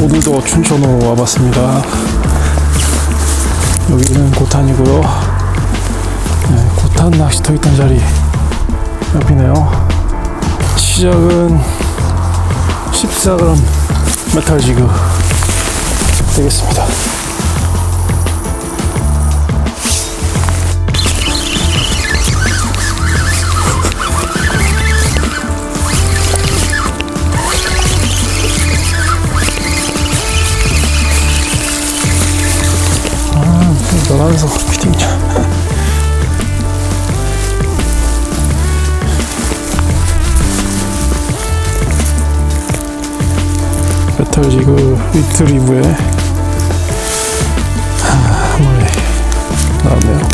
오늘도 춘천으로 와봤습니다. 여기는 고탄이고요. 네, 고탄 낚시터 있던 자리 옆이네요. 시작은 14g 메탈 지그 되겠습니다. 너라면서 피팅이야. 메탈 지그 위트 리브에 한 마리 나왔네요.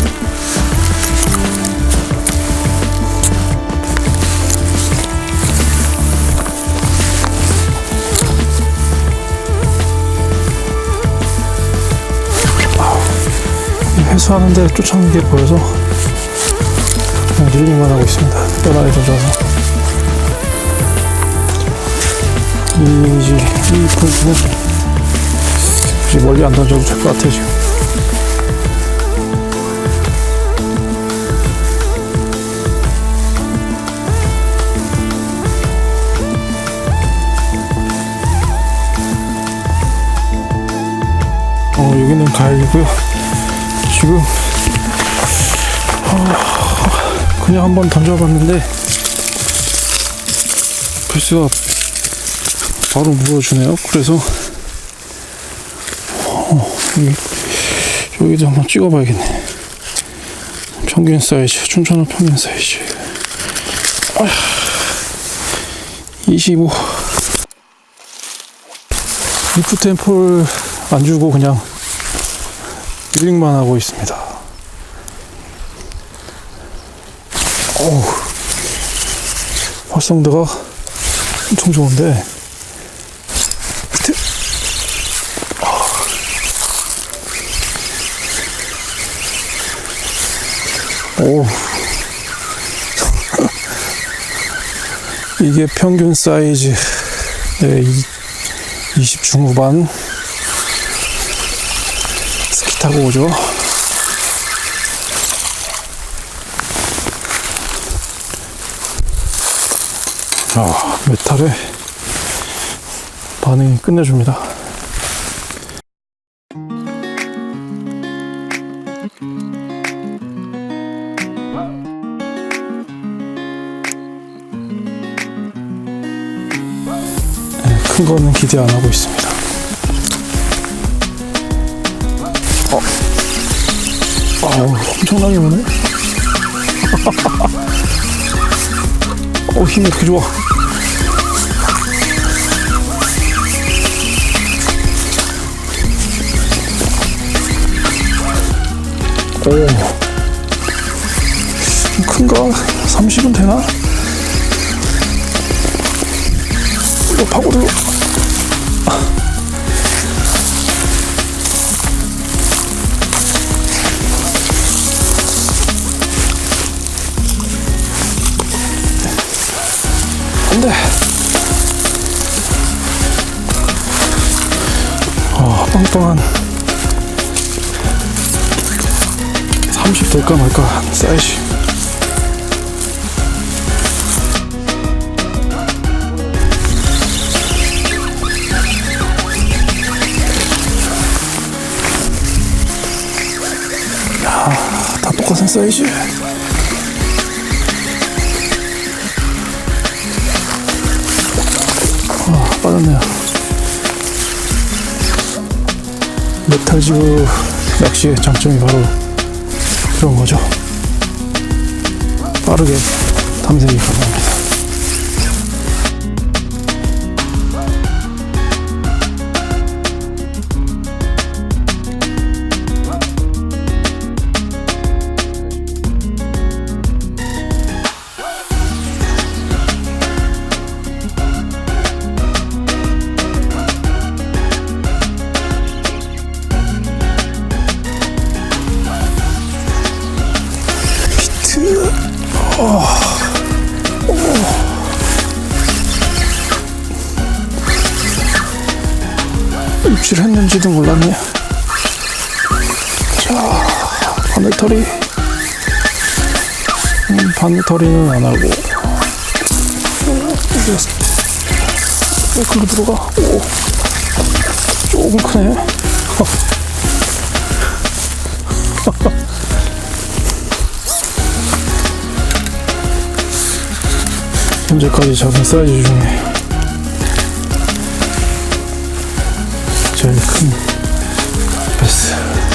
수하는데 쫓아오는 게 보여서 릴링만 하고 있습니다. 뼈다리 던져서 이, 이제 이 포인트는 굳이 멀리 안 던져도 될 것 같아 지금. 어 여기는 가일이고요. 지금 어, 그냥 한번 던져봤는데 글쎄요 바로 물어주네요. 그래서 어, 여기, 여기 도 한번 찍어봐야겠네. 평균 사이즈, 춘천호 평균 사이즈. 아휴, 25. 리프 템폴 안 주고 그냥 릴링만 하고 있습니다. 어우, 활성도가 엄청 좋은데. 오. 이게 평균 사이즈. 네, 20 중후반. 타고 오죠. 아, 메탈에 반응이 끝내줍니다. 네, 큰 거는 기대 안 하고 있습니다. 아, 엄청나게 오네. 어, 힘이 이렇게 좋아. 오. 좀 큰가? 30은 되나? 이거 파고들어. 아, 빵빵한 30 될까 말까 사이즈. 야, 다 똑같은 사이즈. 아, 빠졌네요. 메탈지구 낚시의 장점이 바로 그런 거죠. 빠르게 탐색이 가능합니다. 입질했는지도 몰랐네. 자, 바늘털이. 음, 바늘털이는 안 하고. 어, 왜 글로 들어가? 오. 조금 크네. 어. 현재까지 잡은 사이즈 중에 제일 큰 베스.